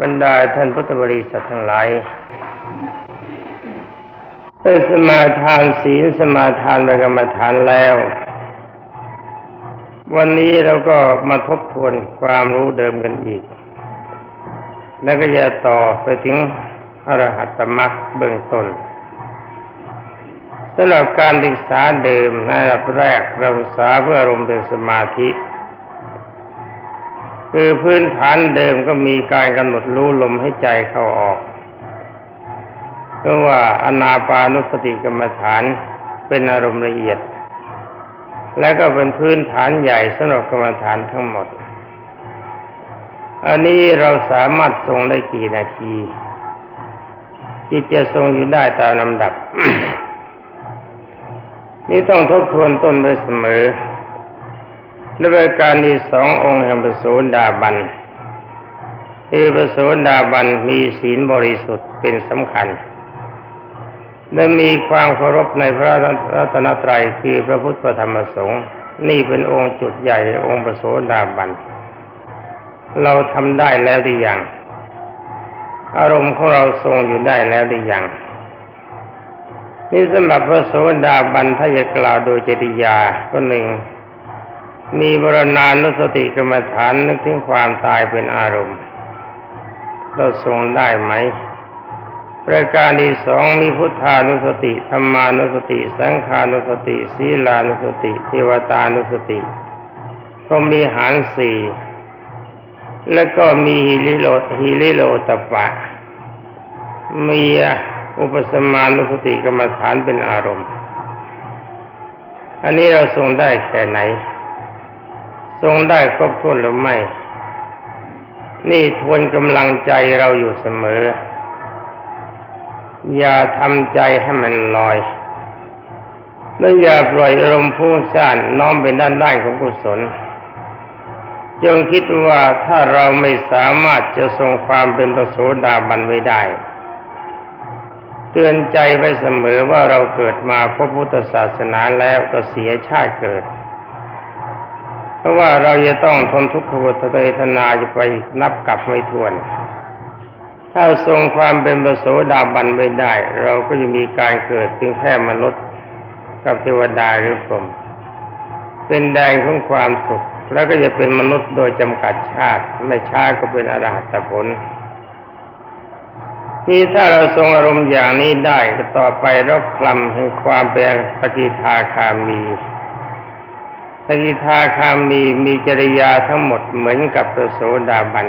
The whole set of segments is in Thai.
บรรดาท่านพุทธบริษัททั้งหลายได้สมาทานศีลสมาทานประกรรมฐานแล้ว วันนี้เราก็มาทบทวนความรู้เดิมกันอีก แล้วก็จะต่อไปถึงอรหัตมรรคเบื้องต้นสำหรับการศึกษาเดิมในระดับแรกเราศึกษาเพื่ออารมณ์เป็นสมาธิ คือพื้นฐานเดิมก็มีการกำหนดรู้ลมให้ใจเข้าออกเพราะว่าอนาปานุสติกรรมฐานเป็นอารมณ์ละเอียด และก็เป็นพื้นฐานใหญ่สำหรับกรรมฐานทั้งหมด อันนี้เราสามารถทรงได้กี่นาทีจิตจะทรงอยู่ได้ตามลำดับ นี่ต้องทบทวนต้นไปเสมอ และรายการที่สององค์แห่งประโสดาบันคือประโสดาบันมีศีลบริสุทธิ์เป็นสำคัญ และมีความเคารพในพระรัตนตรัยคือพระพุทธธรรมสงฆ์นี่เป็นองค์จุดใหญ่องค์ประโสดาบัน เราทำได้แล้วหรือยังอารมณ์ของเราทรงอยู่ได้แล้วหรือยังนี่สำหรับพระโสดาบันถ้าจะกล่าวโดยจริยาก็หนึ่ง มีบรณานุสติกรรมฐานนึกถึงความตายเป็นอารมณ์เราทรงได้ไหมประการที่สองมีพุทธานุสติธรรมานุสติ สังขานุสติ ศีลานุสติ เทวตานุสติก็มีหารสี่แล้วก็มีฮิริโลฮิริโลตปะ มีอุปสมานุสติกรรมฐานเป็นอารมณ์ อันนี้เราทรงได้แค่ไหน ทรงได้ครบถ้วนหรือไม่ นี่ทวนกำลังใจเราอยู่เสมอ อย่าทำใจให้มันลอย และอย่าปล่อยอารมณ์พุ่งซ่านน้อมไปด้านด้านของกุศลจงคิดว่าถ้าเราไม่สามารถจะทรงความเป็นพระโสดาบันไว้ได้ เตือนใจไว้เสมอว่าเราเกิดมาพบพุทธศาสนาแล้วก็เสียชาติเกิด เพราะว่าเราจะต้องทนทุกขเวทนาจะไปนับกลับไม่ถ้วน ถ้าทรงความเป็นประโสดาบันไม่ได้ เราก็จะมีการเกิดเพียงแค่มนุษย์กับเทวดาหรือพรหมเป็นแดงของความสุข แล้วก็จะเป็นมนุษย์โดยจำกัดชาติ ไม่ช้าก็เป็นอรหัตผลนี่ถ้าเราทรงอารมณ์อย่างนี้ได้ก็ต่อไปเรบคลำแห่งความเป็นปฏิทาคามี ปฏิทาคามีมีจริยาทั้งหมดเหมือนกับพระโสดาบัน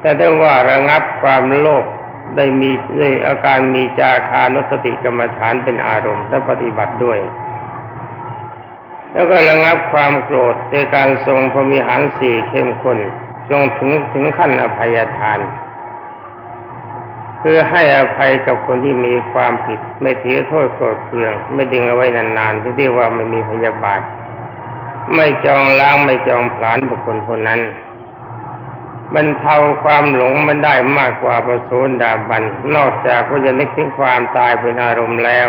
แต่ได้ว่าระงับความโลภได้มีได้อาการมีจาคานุสติกรรมฐานเป็นอารมณ์และปฏิบัติด้วย แล้วก็ระงับความโกรธในการทรงพรมิหารสี่เข้มข้นจงถึงถึงขั้นอภัยทาน คือให้อภัยกับคนที่มีความผิด ไม่ถือโทษโกรธเคือง ไม่ดึงเอาไว้นานๆที่เรียกว่าไม่มีพยาบาท ไม่จองล้างไม่จองผลาญบุคคลคนนั้นบรรเทาความหลงมันได้มากกว่าประโสดาบัน นอกจากว่าจะนึกถึงความตายเป็นอารมณ์แล้ว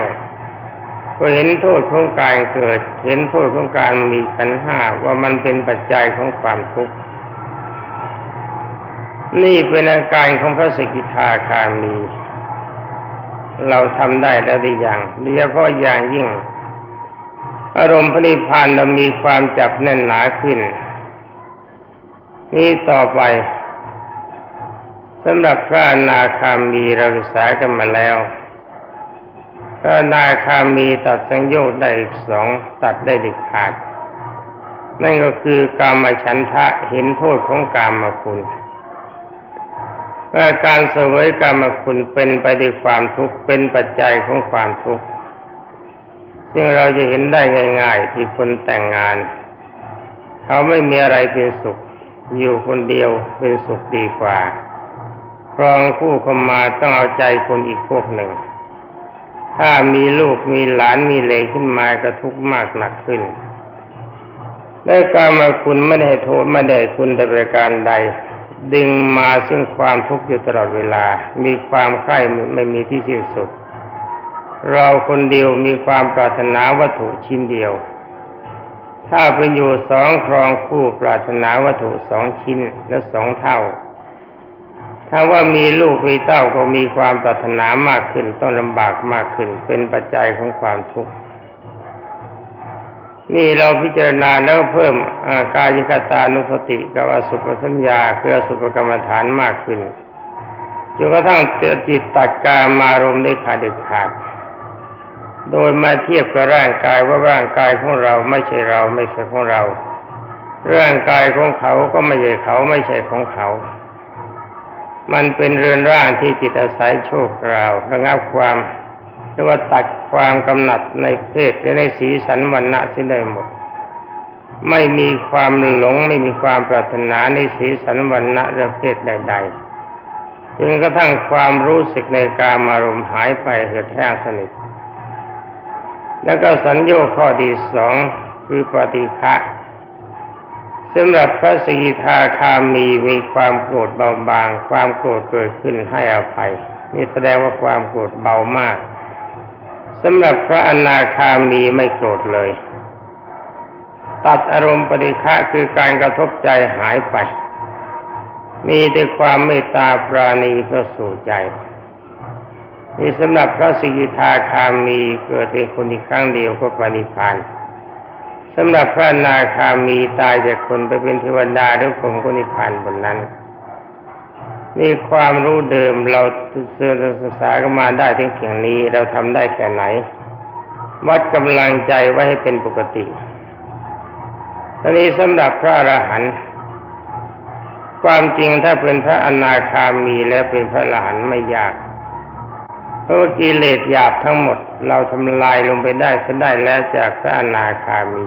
ก็เห็นโทษของการเกิด เห็นโทษของการมีขันห้าว่ามันเป็นปัจจัยของความทุกข์ นี่เป็นอาการของพระสกิทาคามี เราทำได้แล้วหรือยังโดยเฉพาะอย่างยิ่ง อารมณ์พระนิพพานเรามีความจับแน่นหนาขึ้น นี่ต่อไปสำหรับพระนาคามีเราศึกษากันมาแล้ว พระนาคามีตัดสังโยชน์ได้อีกสองตัดได้ด็ดขาด นั่นก็คือกามฉันทะเห็นโทษของกามมาคุณ ว่าการเสวยกรรมคุณเป็นไปด้วยความทุกข์เป็นปัจจัยของความทุกข์ซึ่งเราจะเห็นได้ง่าย ๆ ที่คนแต่งงาน เขาไม่มีอะไรเป็นสุข อยู่คนเดียวเป็นสุขดีกว่าครองคู่เข้ามาต้องเอาใจคนอีกพวกหนึ่ง ถ้ามีลูกมีหลานมีเลขึ้นมาก็ทุกข์มากหนักขึ้นได้การมาคุณไม่ได้โทษไม่ได้คุณแต่ประการใด ดึงมาซึ่งความทุกข์อยู่ตลอดเวลา มีความใคร่ไม่มีที่สิ้นสุด เราคนเดียวมีความปรารถนาวัตถุชิ้นเดียว ถ้าเป็นอยู่สองครองคู่ปรารถนาวัตถุสองชิ้นและสองเท่า ถ้าว่ามีลูกมีเต้าก็มีความปรารถนามากขึ้น ต้องลำบากมากขึ้น เป็นปัจจัยของความทุกข์ นี่เราพิจารณาแล้วเพิ่มอากายคตานุสติกับอสุปสัญญาคืออสุปกรรมฐานมากขึ้นจนกระทั่งเจิตตัดการมารมณ์ได้ขาดเด็ดขาด โดยมาเทียบกับร่างกายว่าร่างกายของเราไม่ใช่เราไม่ใช่ของเรา ร่างกายของเขาก็ไม่ใช่เขาไม่ใช่ของเขา มันเป็นเรือนร่างที่จิตอาศัยโชคเราระงับความ เรียกว่าตัดความกำหนัดในเพศและในสีสันวันณะสิ้นได้หมด ไม่มีความหลงไม่มีความปรารถนาในสีสันวันณะและเพศใด ๆจนกระทั่งความรู้สึกในการอารมณ์หายไปเหือดแห้งสนิทแล้วก็สัญญาข้อที่สองคือปฏิฆะสำหรับพระสกิทาคามีมีความโกรธเบาบาง ความโกรธเกิดขึ้นให้อภัยนี่แสดงว่าความโกรธเบามาก สำหรับพระอนาคามีไม่โกรธเลย ตัดอารมณ์ปฏิฆะคือการกระทบใจหายไป มีแต่ความเมตตาปราณีพื่อสู่ใจนี่สำหรับพระสิกิทาคามีเกิดเป็นคนอีกครั้งเดียวก็ปณิพานสำหรับพระอนาคามีตายจากคนไปเป็นเทวดาหรือผมก็นิพพานบนนั้น นี่ความรู้เดิมเราเสื่อศึกษากันมาได้ถึงเพียงนี้ เราทำได้แค่ไหน วัดกำลังใจไว้ให้เป็นปกติตอนนี้สำหรับพระอรหันต์ความจริงถ้าเป็นพระอนาคามีและเป็นพระอรหันไม่ยากเพราะกิเลสหยาบทั้งหมด เราทำลายลงไปได้ก็ได้แล้วจากพระอนาคามี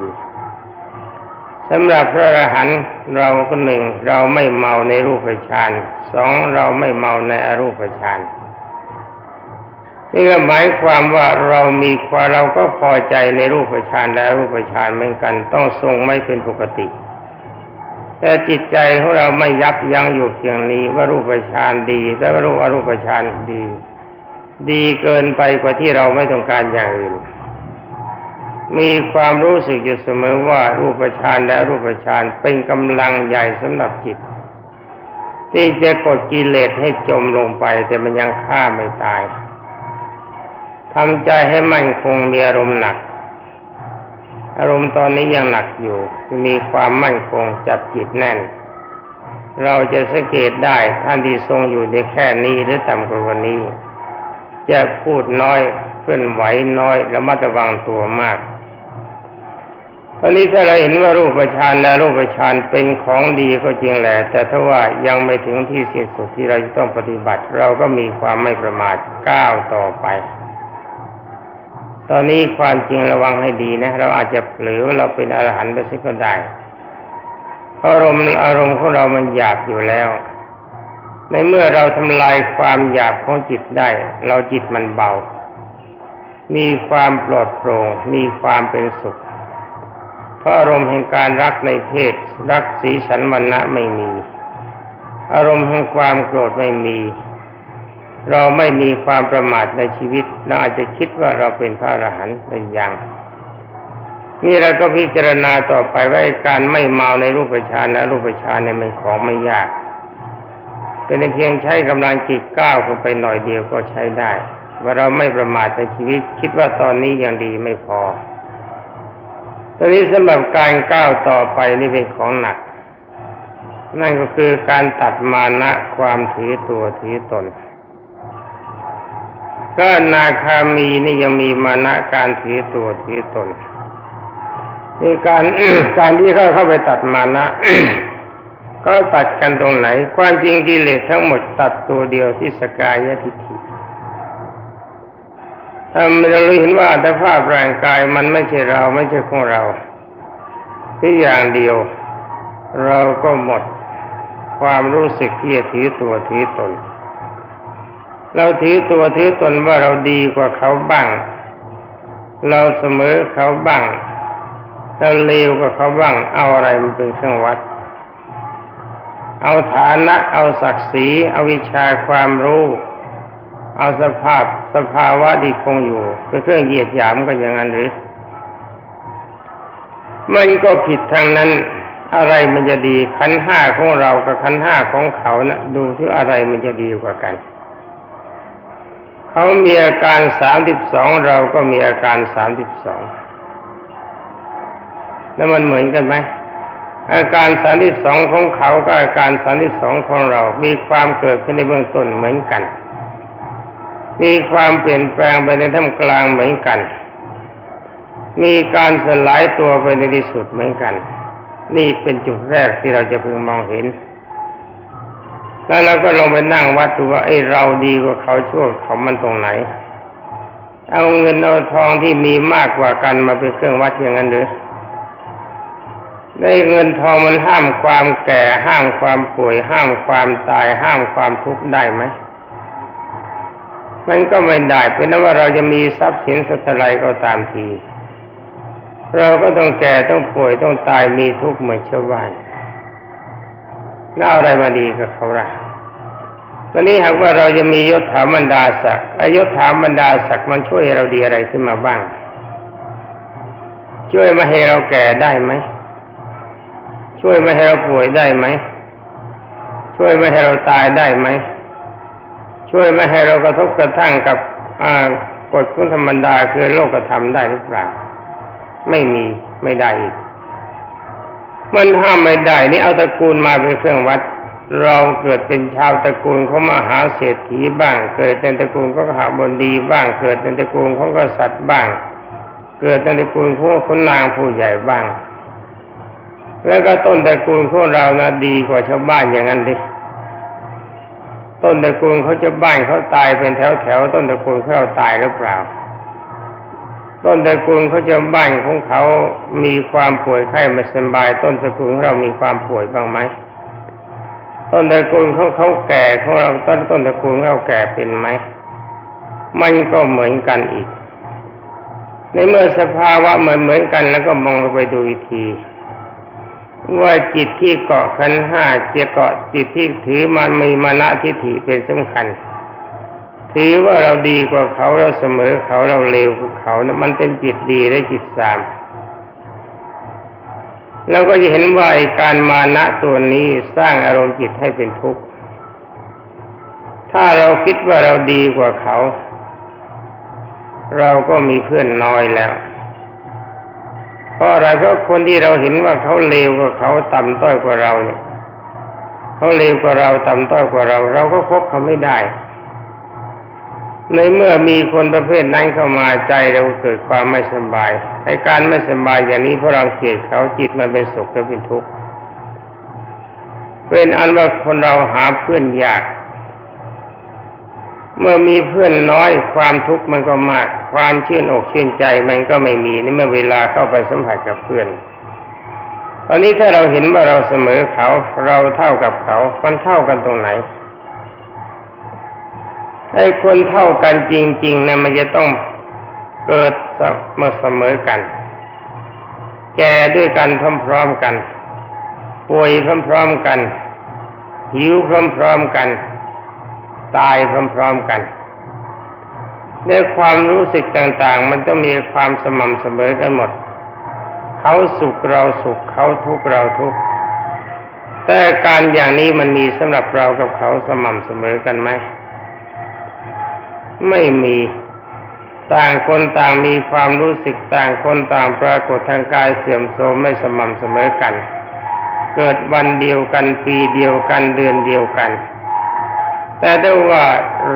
สำหรับพระอรหันต์เราก็หนึ่งเราไม่เมาในรูปฌานสองเราไม่เมาในอรูปฌานนี่ก็หมายความว่าเรามีความเราก็พอใจในรูปฌานและอรูปฌานเหมือนกัน ต้องทรงไม่เป็นปกติ แต่จิตใจของเราไม่ยับยั้งอยู่เพียงนี้ว่ารูปฌานดีแต่ว่ารูปอรูปฌานดี ดีเกินไปกว่าที่เราไม่ต้องการอย่างอื่น มีความรู้สึกอยู่เสมอว่ารูปฌานและรูปฌานเป็นกำลังใหญ่สำหรับจิต ที่จะกดกิเลสให้จมลงไป แต่มันยังฆ่าไม่ตายทำใจให้มั่นคงมีอารมณ์หนัก อารมณ์ตอนนี้ยังหนักอยู่ มีความมั่นคงจับจิตแน่น เราจะสังเกตได้ท่านที่ทรงอยู่ในแค่นี้หรือต่ำกว่านี้ จะพูดน้อย เคลื่อนไหวน้อยและมัดระวังตัวมากตอนนี้ถ้าเราเห็นว่ารูปฌานและรูปฌานเป็นของดีก็จริงแหละ แต่ถ้าว่ายังไม่ถึงที่สิ้นสุดที่เราจะต้องปฏิบัติ เราก็มีความไม่ประมาทก้าวต่อไป ตอนนี้ความจริงระวังให้ดีนะ เราอาจจะเผลอเราเป็นอรหันต์ไปสักก็ได้เพราะอารมณ์อารมณ์ของเรามันหยาบอยู่แล้ว ในเมื่อเราทำลายความหยาบของจิตได้ เราจิตมันเบา มีความปลอดโปร่ง มีความเป็นสุข เพราะอารมณ์แห่งการรักในเพศ รักสีสันวันณะไม่มี อารมณ์แห่งความโกรธไม่มี เราไม่มีความประมาทในชีวิตเราอาจจะคิดว่าเราเป็นพระอรหันต์เป็นอย่างนี่เราก็พิจารณาต่อไปว่าการไม่เมาในรูปฌานและรูปฌานเนี่ยมันของไม่ยาก เป็นเพียงใช้กำลังจิตก้าวเข้าไปหน่อยเดียวก็ใช้ได้ ว่าเราไม่ประมาทในชีวิต คิดว่าตอนนี้ยังดีไม่พอตอนนี้สำหรับการก้าวต่อไปนี่เป็นของหนัก นั่นก็คือการตัดมานะความถือตัวถือตนก็นาคามีนี่ยังมีมานะการถือตัวถือตนนี่การการที่เขาเข้าไปตัดมานะก็ตัดกันตรงไหน ความจริงกิเลสทั้งหมดตัดตัวเดียวที่สกายทิฏฐิ ถ้าเราเห็นว่าอัตภาพร่างกายมันไม่ใช่เราไม่ใช่ของเราที่อย่างเดียว เราก็หมดความรู้สึกที่จะถือตัวถือตน เราถือตัวถือตนว่าเราดีกว่าเขาบ้าง เราเสมอเขาบ้าง เราเลวกว่าเขาบ้าง เอาอะไรมันเป็นเครื่องวัด เอาฐานะ เอาศักดิ์ศรี เอาวิชาความรู้ เอาสภาพ สภาวะที่คงอยู่เป็นเครื่องเหยียดหยามก็อย่างนั้นหรือ มันก็ผิดทางนั้น อะไรมันจะดีขันห้าของเรากับขันห้าของเขานะดูที่อะไรมันจะดีกว่ากัน เขามีอาการสามสิบสองเราก็มีอาการสามสิบสองแล้วมันเหมือนกันไหมอาการสามที่สองของเขากับอาการสามที่สองของเรา มีความเกิดขึ้นในเบื้องต้นเหมือนกัน มีความเปลี่ยนแปลงไปในท่ามกลางเหมือนกัน มีการสลายตัวไปในที่สุดเหมือนกัน นี่เป็นจุดแรกที่เราจะพึงมองเห็น แล้วเราก็ลงไปนั่งวัดดูว่าไอ้เราดีกว่าเขาชั่วเขามันตรงไหน เอาเงินเอาทองที่มีมากกว่ากันมาเป็นเครื่องวัดอย่างนั้นหรือได้เงินทองมันห้ามความแก่ ห้ามความป่วย ห้ามความตาย ห้ามความทุกข์ได้ไหม มันก็ไม่ได้เป็นนั้นว่าเราจะมีทรัพย์สินสักไรก็ตามที เราก็ต้องแก่ต้องป่วยต้องตายมีทุกข์เหมือนชาวบ้านแล้วอะไรมาดีกับเขาล่ะตอนนี้หากว่าเราจะมียศถาบรรดาศักดิ์ยศถาบรรดาศักดิ์มันช่วยเราดีอะไรขึ้นมาบ้าง ช่วยมาให้เราแก่ได้ไหม ช่วยม่ให้เราป่วยได้ไหม ช่วยม่ให้เราตายได้ไหม ช่วยไม่ให้เรากระทบกระทั่งกับกฎของธรรมดาคือโลกธรรมได้หรือเปล่า ไม่มีไม่ได้อีกมันห้ามไม่ได้ นี่เอาตระกูลมาเป็นเครื่องวัด เราเกิดเป็นชาวตระกูลเของมหาเศรษฐีบ้าง เกิดเป็นตระกูลของขหาบดีบ้าง เกิดเป็นตระกูลของกษัตริย์บ้าง เกิดเป็นตระกูลของคนนางผู้ใหญ่บ้าง แล้วก็ต้นตระกูลของเรานะดีกว่าชาวบ้านอย่างนั้นดิ ต้นตระกูลเขาจะบ้านเขาตายเป็นแถวแถวต้นตระกูลเขาตายหรือเปล่า ต้นตระกูลเขาจะบ้านของเขามีความป่วยไข้ไม่สบาย ต้นตระกูลของเรามีความป่วยบ้างไหมต้นตระกูลของเขาแก่ของเราต้นต้นตระกูลเราแก่เป็นไหมมันก็เหมือนกันอีก ในเมื่อสภาวะเหมือนเหมือนกันแล้วก็มองไปดูอีกที ว่าจิตที่เกาะขันห้าจะเกาะจิตที่ถือมันมีมานะทิฏฐิเป็นสำคัญ ถือว่าเราดีกว่าเขาเราเสมอเขาเราเลวกว่าเขานะมันเป็นจิตดีและจิตสามเราก็จะเห็นว่าการมานะตัวนี้สร้างอารมณ์จิตให้เป็นทุกข์ ถ้าเราคิดว่าเราดีกว่าเขา เราก็มีเพื่อนน้อยแล้ว เพราะอะไรเพราะคนที่เราเห็นว่าเขาเลวกว่าเขาต่ำต้อยกว่าเราเนี่ยเขาเลวกว่าเราต่ำต้อยกว่าเรา เราก็คบเขาไม่ได้ในเมื่อมีคนประเภทนั้นเข้ามาใจเราเกิดความไม่สบายไอ้การไม่สบายอย่างนี้เพราะเราเกลียดเขาจิตมันเป็นสุขและเป็นทุกข์เป็นอันว่าคนเราหาเพื่อนยาก เมื่อมีเพื่อนน้อยความทุกข์มันก็มาก ความชื่นอกชื่นใจมันก็ไม่มีนี่เมื่อเวลาเข้าไปสัมผัสกับเพื่อน ตอนนี้ถ้าเราเห็นว่าเราเสมอเขาเราเท่ากับเขา มันเท่ากันตรงไหนไอ้คนเท่ากันจริงๆนะมันจะต้องเกิดมาเสมอกัน แก่ด้วยกันพร้อมๆกัน ป่วยพร้อมๆกัน หิวพร้อมๆกัน ตายพร้อมๆกันในความรู้สึกต่างๆ มันต้องมีความสม่ำเสมอกันหมด เขาสุขเราสุขเขาทุกข์เราทุกข์แต่การอย่างนี้มันมีสำหรับเรากับเขาสม่ำเสมอกันไหมไม่มีต่างคนต่างมีความรู้สึกต่างคนต่างปรากฏทางกายเสื่อมโทรมไม่สม่ำเสมอกัน เกิดวันเดียวกันปีเดียวกันเดือนเดียวกัน แต่ได้ว่า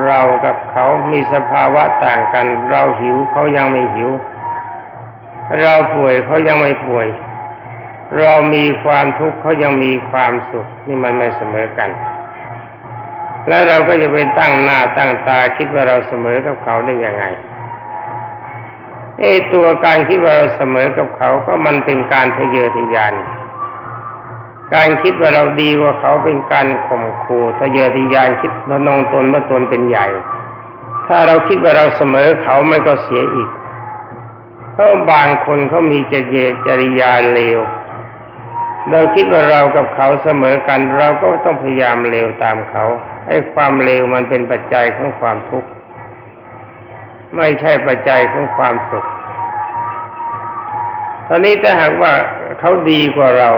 เรากับเขามีสภาวะต่างกัน เราหิวเขายังไม่หิว เราป่วยเขายังไม่ป่วย เรามีความทุกข์เขายังมีความสุขนี่มันไม่เสมอกัน แล้วเราก็จะไปตั้งหน้าตั้งตาคิดว่าเราเสมอกับเขาได้ยังไงไอ้ตัวการคิดว่าเราเสมอกับเขาก็มันเป็นการทะเยอทะยาน การคิดว่าเราดีกว่าเขาเป็นการข่มขู่ทะเยอทะยานคิดว่านองตนว่าตนเป็นใหญ่ ถ้าเราคิดว่าเราเสมอเขาไม่ก็เสียอีกเพราะบางคนเขามีจเยจริยาเลว เราคิดว่าเรากับเขาเสมอกัน เราก็ต้องพยายามเลวตามเขาให้ความเลวมันเป็นปัจจัยของความทุกข์ไม่ใช่ปัจจัยของความสุข ตอนนี้ถ้าหากว่าเขาดีกว่าเรา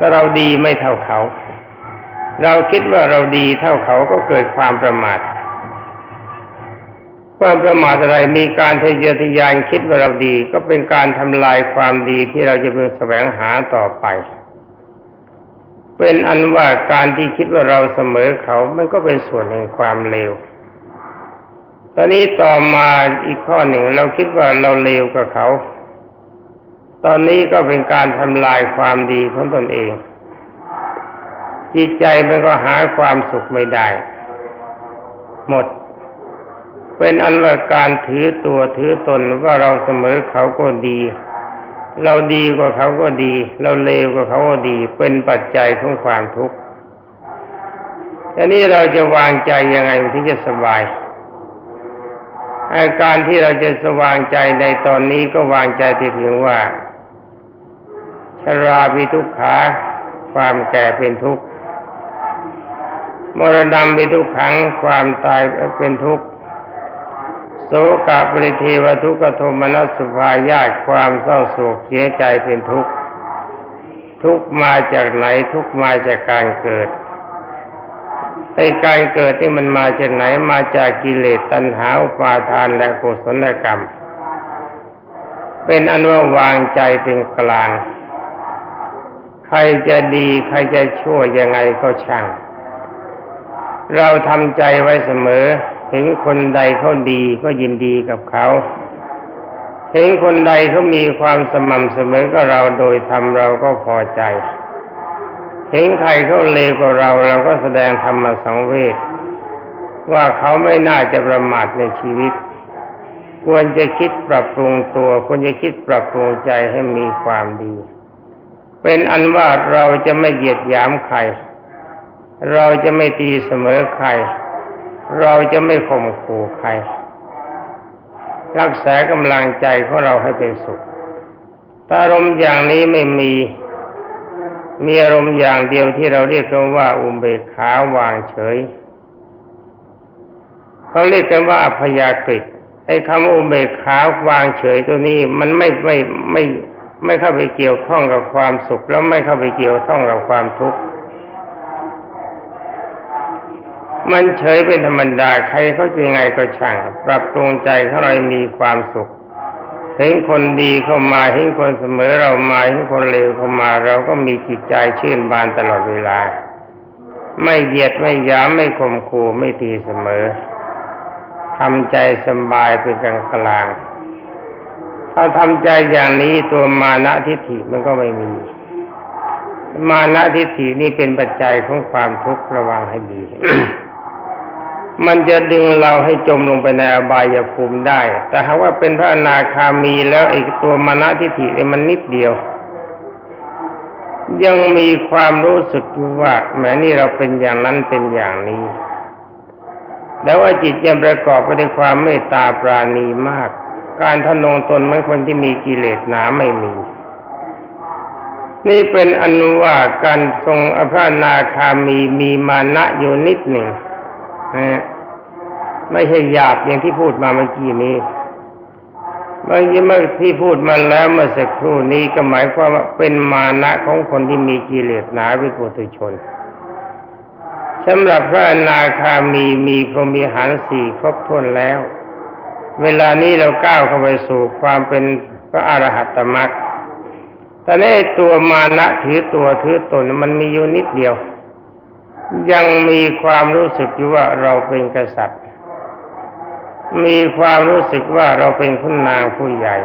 ถ้าเราดีไม่เท่าเขา เราคิดว่าเราดีเท่าเขาก็เกิดความประมาท ความประมาทอะไรมีการทะเยอทะยานคิดว่าเราดี ก็เป็นการทำลายความดีที่เราจะเป็นแสวงหาต่อไป เป็นอันว่าการที่คิดว่าเราเสมอเขา มันก็เป็นส่วนแห่งความเลวตอนนี้ต่อมาอีกข้อหนึ่งเราคิดว่าเราเลวกับเขา ตอนนี้ก็เป็นการทำลายความดีของตนเอง จิตใจมันก็หาความสุขไม่ได้ หมด เป็นอันว่าการถือตัวถือตนว่าเราเสมอเขาก็ดี เราดีกว่าเขาก็ดี เราเลวกว่าเขาก็ดี เป็นปัจจัยของความทุกข์ทีนี้เราจะวางใจยังไงถึงจะสบายอาการที่เราจะสว่างใจในตอนนี้ก็วางใจที่เพียงว่า ชราพิทุกขาความแก่เป็นทุกข์มรณะเป็นทุกขังความตายเป็นทุกข์โสกปริเทวทุกขโทมนัสสุภายาตความเศร้าโศกเสียใจเป็นทุกข์ทุกมาจากไหนทุกมาจากการเกิดไอ้การเกิดที่มันมาจากไหนมาจากกิเลสตัณหาอุปาทานและกุศลกรรม เป็นอนว่าวางใจเป็นกลาง ใครจะดีใครจะชั่วยังไงก็ช่าง เราทำใจไว้เสมอเห็นคนใดเขาดีก็ยินดีกับเขาเห็นคนใดเขามีความสม่ำเสมอกับเราโดยทำเราก็พอใจเห็นใครเขาเลวกว่าเราเราก็แสดงธรรมสังเวชว่าเขาไม่น่าจะประมาทในชีวิต ควรจะคิดปรับปรุงตัว ควรจะคิดปรับปรุงใจให้มีความดี เป็นอันว่าเราจะไม่เหยียดหยามใคร เราจะไม่ตีเสมอใคร เราจะไม่ข่มขู่ใคร รักษากำลังใจของเราให้เป็นสุขถ้าอารมณ์อย่างนี้ไม่มี มีอารมณ์อย่างเดียวที่เราเรียกกันว่า อุเบกขาวางเฉย เขาเรียกกันว่าพยากฤิไอ้คำอุเบกขาวางเฉยตัวนี้มันไม่ไม่ไม่ไม่ ไม่เข้าไปเกี่ยวข้องกับความสุข แล้วไม่เข้าไปเกี่ยวข้องกับความทุกข์มันเฉยเป็นธรรมดาใครเขาจะยังไงก็ช่าง ปรับปรุงใจเขาเรมีความสุขเห็นคนดีเข้ามาเห็นคนเสมอเรามาเห็นคนเลวเข้ามา เราก็มีจิตใจชื่นบานตลอดเวลา ไม่เหยียดไม่ย้าไม่ข่มขู่ไม่ตีเสมอทำใจสบายเป็นกลางกลาง ถ้าทำใจอย่างนี้ตัวมานะทิฏฐิมันก็ไม่มี มานะทิฏฐินี่เป็นปัจจัยของความทุกข์ระวังให้ดี มันจะดึงเราให้จมลงไปในอบายภูมิได้ แต่หากว่าเป็นพระอนาคามีแล้วไอ้ตัวมณฑิฐิเลยมันนิดเดียว ยังมีความรู้สึกว่าแม้นี่เราเป็นอย่างนั้นเป็นอย่างนี้แล้วว่าจิตยังประกอบไปด้วยความเมตตาปราณีมาก การทนงตนเหมือนคนที่มีกิเลสหนาไม่มี นี่เป็นอนุว่าการทรงอภานาคามีมีมานะอยู่นิดหนึ่งนะไม่ใช่หยาบอย่างที่พูดมาเมื่อกี้นี้เมื่อกี้เมื่อที่พูดมาแล้วเมื่อสักครู่นี้ก็หมายความว่าเป็นมานะของคนที่มีกิเลสหนาวิปุถุชนสำหรับพระนาคามีมีพรหมีหารสี่ครบถ้วนแล้ว เวลานี้เราก้าวเข้าไปสู่ความเป็นพระอรหัตตมรรคแต่ในตัวมานะถือตัวถือตนมันมีอยู่นิดเดียว ยังมีความรู้สึกอยู่ว่าเราเป็นกษัตริย์ มีความรู้สึกว่าเราเป็นคุณนางผู้ใหญ่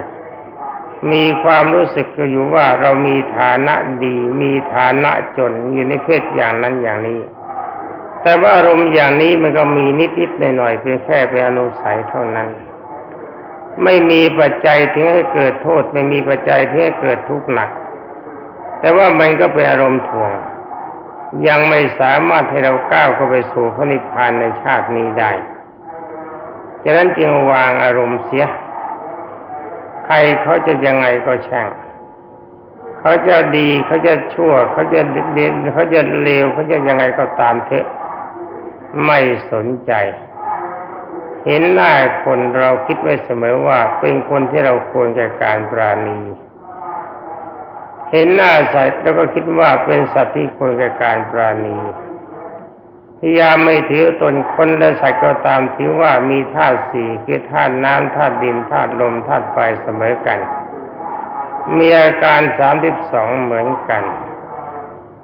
มีความรู้สึกอยู่ว่าเรามีฐานะดี มีฐานะจนอยู่ในเพศอย่างนั้นอย่างนี้ แต่ว่าอารมณ์อย่างนี้มันก็มีนิดๆหน่อยๆเพียงแค่เป็นอนุสัยเท่านั้น ไม่มีปัจจัยถึงให้เกิดโทษ ไม่มีปัจจัยที่ให้เกิดทุกข์หนัก แต่ว่ามันก็เป็นอารมณ์ถ่วง ยังไม่สามารถให้เราก้าวเข้าไปสู่พระนิพพานในชาตินี้ได้ฉะนั้นจึงวางอารมณ์เสีย ใครเขาจะยังไงก็ช่างเขาจะดีเขาจะชั่วเขาจะเด่นเขาจะเลวเขาจะยังไงก็ตามเถอะ ไม่สนใจ เห็นหน้าคนเราคิดไว้เสมอว่าเป็นคนที่เราควรแก่การปราณี เห็นหน้าสัตว์แล้วก็คิดว่าเป็นสัตว์ที่ควรแก่การปราณีพยายามไม่ถือตนคนและสัตว์ก็ตามถือว่ามีธาตุสี่คือธาตุน้ำธาตุดินธาตุลมธาตุไฟเสมอกัน มีอาการสามสิบสองเหมือนกัน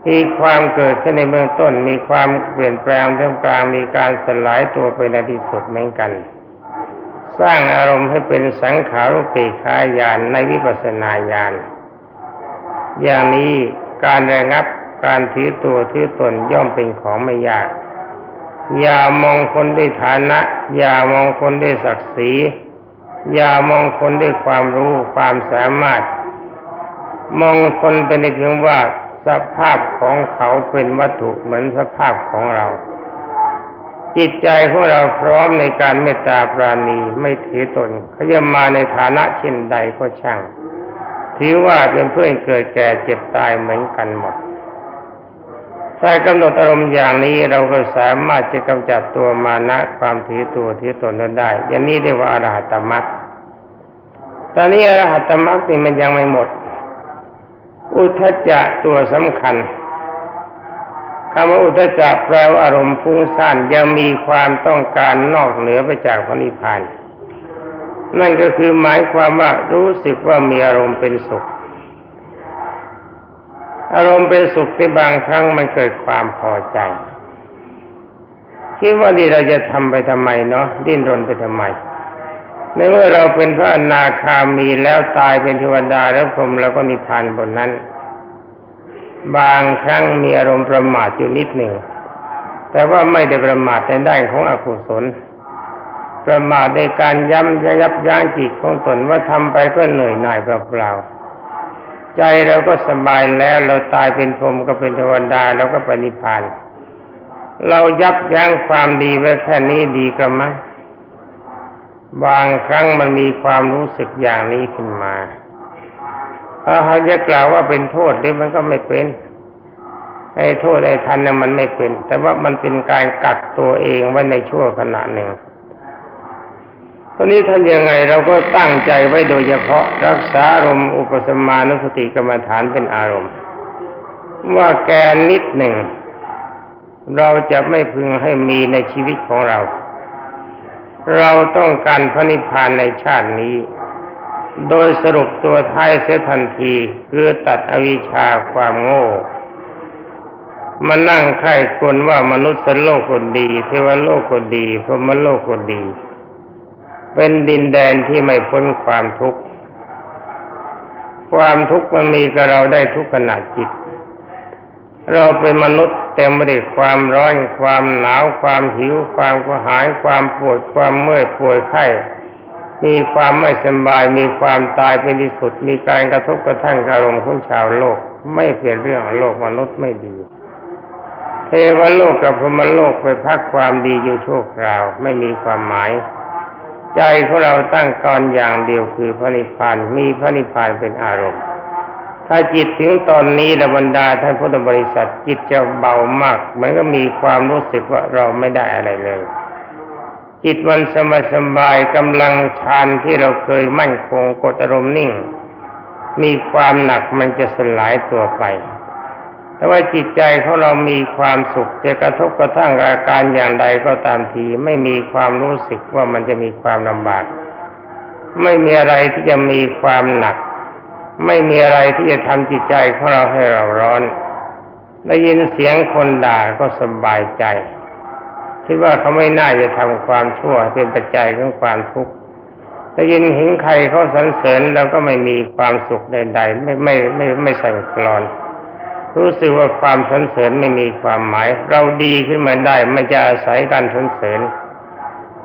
มีความเกิดขึ้นในเบื้องต้น มีความเปลี่ยนแปลงท่ามกลางมีการสลายตัวไปในที่สุดเหมือนกัน สร้างอารมณ์ให้เป็นสังขารุปเปขายานในวิปัสสนาญาณอย่างนี้การระงับการถือตัวถือตนย่อมเป็นของไม่ยาก อย่ามองคนด้วยฐานะ อย่ามองคนด้วยศักดิ์ศรี อย่ามองคนด้วยความรู้ความสามารถ มองคนเป็นเพียงว่า สภาพของเขาเป็นวัตถุเหมือนสภาพของเรา จิตใจของเราพร้อมในการเมตตาปราณีไม่ถือตนเขาจะมาในฐานะเช่นใดก็ช่างถือว่าเป็นเพื่อนเกิดแก่เจ็บตายเหมือนกันหมดถ้ากำหนดอารมณ์อย่างนี้เราก็สามารถจะกำจัดตัวมานะความถือตัวถือตนนั้นได้ อย่างนี้เรียกว่าอรหัตมรรคตอนนี้อรหัตมรรคนี่มันยังไม่หมด อุทจจะตัวสำคัญคำว่าอุทจจะแปลว่าอารมณ์ฟุ้งซ่านยังมีความต้องการนอกเหนือไปจากพระนิพพานนั่นก็คือหมายความว่ารู้สึกว่ามีอารมณ์เป็นสุข อารมณ์เป็นสุขที่บางครั้งมันเกิดความพอใจ คิดว่านี่เราจะทำไปทำไมเนาะดิ้นรนไปทำไม ในเมื่อเราเป็นพระอนาคามีแล้วตายเป็นเทวดาแล้วพรหมเราก็นิพพานบนนั้น บางครั้งมีอารมณ์ประมาทอยู่นิดหนึ่ง แต่ว่าไม่ได้ประมาทในด้านของอกุศล ประมาทในการย้ำยับยั้งจิตของตนว่าทำไปก็เหนื่อยหน่ายเปล่าๆใจเราก็สบายแล้วเราตายเป็นพรหมก็เป็นเทวดาเราก็ปนิพพาน เรายับยั้งความดีไว้แค่นี้ดีกระมัง บางครั้งมันมีความรู้สึกอย่างนี้ขึ้นมาถ้าหาจะกล่าวว่าเป็นโทษหรือมันก็ไม่เป็นไอ้โทษไอ้ทันน่ะมันไม่เป็น แต่ว่ามันเป็นการกัดตัวเองไว้ในชั่วขณะหนึ่งตอนนี้ท่านยังไงเราก็ตั้งใจไว้โดยเฉพาะรักษาอารมณ์อุปสมานุสติกรรมฐานเป็นอารมณ์ ว่าแกนิดหนึ่ง เราจะไม่พึงให้มีในชีวิตของเรา เราต้องการพระนิพพานในชาตินี้ โดยสรุปตัวท้ายเสียทันทีคือตัดอวิชชาความโง่มานั่งไข้ควรว่ามนุษย์โลกคนดี เทวโลกคนดีพรหมโลกคนดี เป็นดินแดนที่ไม่พ้นความทุกข์ ความทุกข์มันมีกับเราได้ทุกขณะจิต เราเป็นมนุษย์เต็มไปด้วยความร้อนความหนาวความหิว ความกระหายความปวดความเมื่อยป่วยไข้มีความไม่สบายมีความตายเป็นที่สุด มีการกระทบกระทั่งอารมณ์ของชาวโลก ไม่เปลี่ยนเรื่องโลกมนุษย์ไม่ดี เทวโลกกับพมโลกไปพักความดีอยู่ชั่วคราวไม่มีความหมาย ใจของเราตั้งกรอย่างเดียวคือพระนิพพานมีพระนิพพานเป็นอารมณ์ ถ้าจิตถึงตอนนี้ระบรรดาท่านพุทธบริษัทจิตจะเบามากเหมือนก็มีความรู้สึกว่าเราไม่ได้อะไรเลย จิตมันสบายสบายกำลังฌานที่เราเคยมั่นคงกดอารมณ์นิ่ง มีความหนักมันจะสลายตัวไป แต่ว่าจิตใจของเรามีความสุขจะกระทบกระทั่งอาการอย่างใดก็ตามทีไม่มีความรู้สึกว่ามันจะมีความลำบาก ไม่มีอะไรที่จะมีความหนัก ไม่มีอะไรที่จะทำจิตใจของเราให้เราร้อน ได้ยินเสียงคนด่าก็สบายใจ คิดว่าเขาไม่น่าจะทำความชั่วเป็นปัจจัยของความทุกข์ได้ยินเห็นใครเขาสรรเสริญเราก็ไม่มีความสุขใดๆ ไม่ไม่ไม่ไม่สั่นคลอน รู้สึกว่าความสรรเสริญไม่มีความหมาย เราดีขึ้นมาได้ไม่จะอาศัยการสรรเสริญ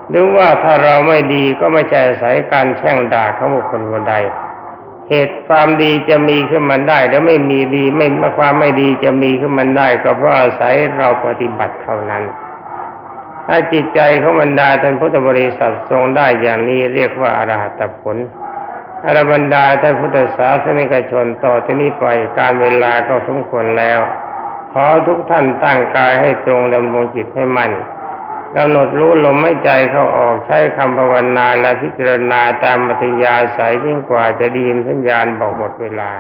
หรือว่าถ้าเราไม่ดีก็ไม่ใช่อาศัยการแช่งด่าเของบุคคลคนใด เหตุความดีจะมีขึ้นมาได้ แล้วไม่มีดีไม่ความไม่ดีจะมีขึ้นมาได้ ก็เพราะอาศัยเราปฏิบัติเท่านั้น ถ้าจิตใจของบรรดาท่านพุทธบริษัททรงได้อย่างนี้เรียกว่าอรหัตผลอรบรรดาท่านพุทธศาสนิกชนต่อที่นี้ไปการเวลาก็สมควรแล้ว ขอทุกท่านตั้งกายให้ตรงดำรงจิตให้มั่น กำหนดรู้ลมไม่ใจเข้าออกใช้คำภาวนาและพิจารณาตามมัธยาสายยิ่งกว่าจะดีมสัญญาณบอกหมดเวลา